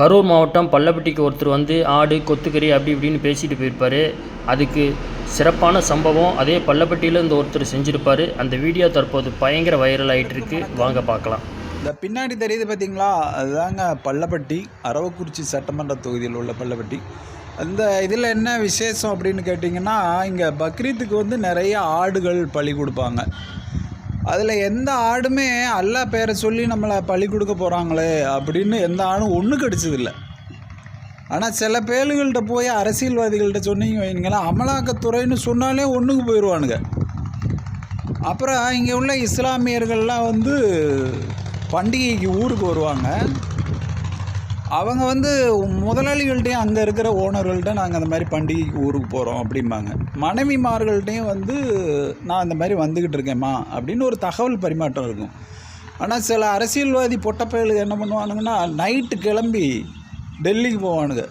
கரூர் மாவட்டம் பள்ளப்பட்டிக்கு ஒருத்தர் வந்து ஆடு கொத்துக்கறி அப்படி இப்படின்னு பேசிட்டு போயிருப்பார். அதுக்கு சிறப்பான சம்பவம். அதே பள்ளப்பட்டியில் இந்த ஒருத்தர் செஞ்சுருப்பார். அந்த வீடியோ தற்போது பயங்கர வைரல் ஆகிட்டுருக்கு வாங்க பார்க்கலாம். இந்த பின்னாடி தெரியுது பார்த்தீங்களா அதுதாங்க பள்ளப்பட்டி அரவக்குறிச்சி சட்டமன்ற தொகுதியில் உள்ள பள்ளப்பட்டி அந்த இதில் என்ன விசேஷம் அப்படின்னு கேட்டிங்கன்னா இங்கே பக்ரீத்துக்கு வந்து நிறைய ஆடுகள் பலி கொடுப்பாங்க. அதில் எந்த ஆடுமே அல்லா பேரை சொல்லி நம்மளை பழி கொடுக்க போகிறாங்களே அப்படின்னு எந்த ஆடும் ஒன்று கிடச்சதில்லை. ஆனால் சில பேளுகள்கிட்ட போய் அரசியல்வாதிகள்கிட்ட சொன்னீங்க வைங்களேன் அமலாக்கத்துறைன்னு சொன்னாலே ஒன்றுக்கு போயிடுவானுங்க அப்புறம் இங்கே உள்ள இஸ்லாமியர்கள்லாம் வந்து பண்டிகைக்கு ஊருக்கு வருவாங்க. அவங்க வந்து முதலாளிகள்ட்டையும் அங்கே இருக்கிற ஓனர்கள்ட்ட நாங்கள் அந்த மாதிரி பண்டிகைக்கு ஊருக்கு போகிறோம் அப்படிம்பாங்க. மனைவிமார்கள்ட்டையும் வந்து நான் அந்த மாதிரி வந்துக்கிட்டு இருக்கேம்மா அப்படின்னு ஒரு தகவல் பரிமாற்றம் இருக்கும். ஆனால் சில அரசியல்வாதி பொட்டப்பயலுக்கு என்ன பண்ணுவானுங்கன்னா நைட்டு கிளம்பி டெல்லிக்கு போவானுங்க.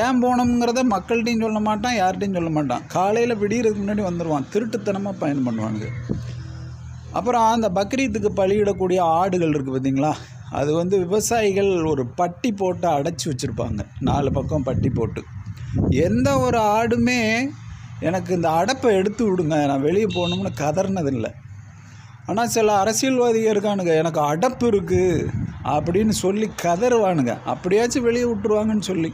ஏன் போனோங்கிறத மக்கள்கிட்டையும் சொல்ல மாட்டான் யார்கிட்டையும் சொல்ல மாட்டான். காலையில் விடியறதுக்கு முன்னாடி வந்துடுவான் திருட்டுத்தனமாக பயணம் பண்ணுவானுங்க. அப்புறம் அந்த பக்ரீத்துக்கு பலியிடக்கூடிய ஆடுகள் இருக்குது பார்த்தீங்களா? அது வந்து விவசாயிகள் ஒரு பட்டி போட்டு அடைச்சி வச்சுருப்பாங்க. நாலு பக்கம் பட்டி போட்டு. எந்த ஒரு ஆடுமே எனக்கு இந்த அடைப்பை எடுத்து விடுங்க நான் வெளியே போகணும்னு கதறினதில்லை. ஆனால் சில அரசியல்வாதிகள் இருக்கானுங்க எனக்கு அடப்பு இருக்குது அப்படின்னு சொல்லி கதறுவானுங்க. அப்படியாச்சும் வெளியே விட்டுருவாங்கன்னு சொல்லி.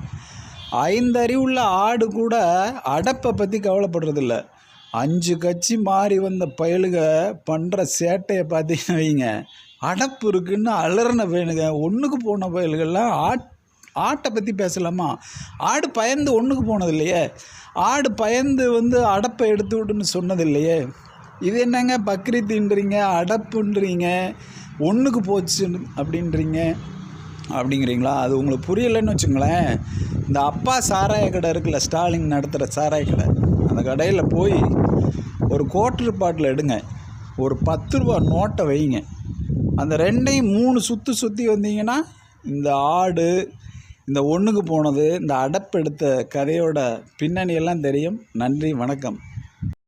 ஐந்து அறிவுள்ள ஆடு கூட அடப்பை பற்றி கவலைப்படுறதில்ல. அஞ்சு கட்சி மாறி வந்த பயலுக பண்ணுற சேட்டையை பார்த்தீங்கன்னு வைங்க. அடப்பு இருக்குன்னு அலறின பயனுங்க ஒன்றுக்கு போன பயல்கள்லாம் ஆட் ஆட்டை பற்றி பேசலாமா? ஆடு பயந்து ஒன்றுக்கு போனது இல்லையே ஆடு பயந்து வந்து அடப்பை எடுத்து விட்டுன்னு சொன்னது இல்லையே இது என்னங்க பக்ரீத்துன்றீங்க அடப்புன்றீங்க ஒன்றுக்கு போச்சு அப்படின்றீங்க அப்படிங்கிறீங்களா? அது உங்களுக்கு புரியலைன்னு வச்சுங்களேன். இந்த அப்பா சாராய கடை இருக்குல்ல ஸ்டாலின் நடத்துகிற சாராய கடை. அந்த கடையில் போய் ஒரு குவார்டர் பாட்டில் எடுங்க. ஒரு பத்து ரூபா நோட்டை வைங்க. அந்த ரெண்டையும் மூணு சுற்றி சுற்றி வந்தீங்கன்னா இந்த ஆடு இந்த ஒன்றுக்கு போனது இந்த அடப்பெடுத்த கதையோட பின்னணியெல்லாம் தெரியும். நன்றி வணக்கம்.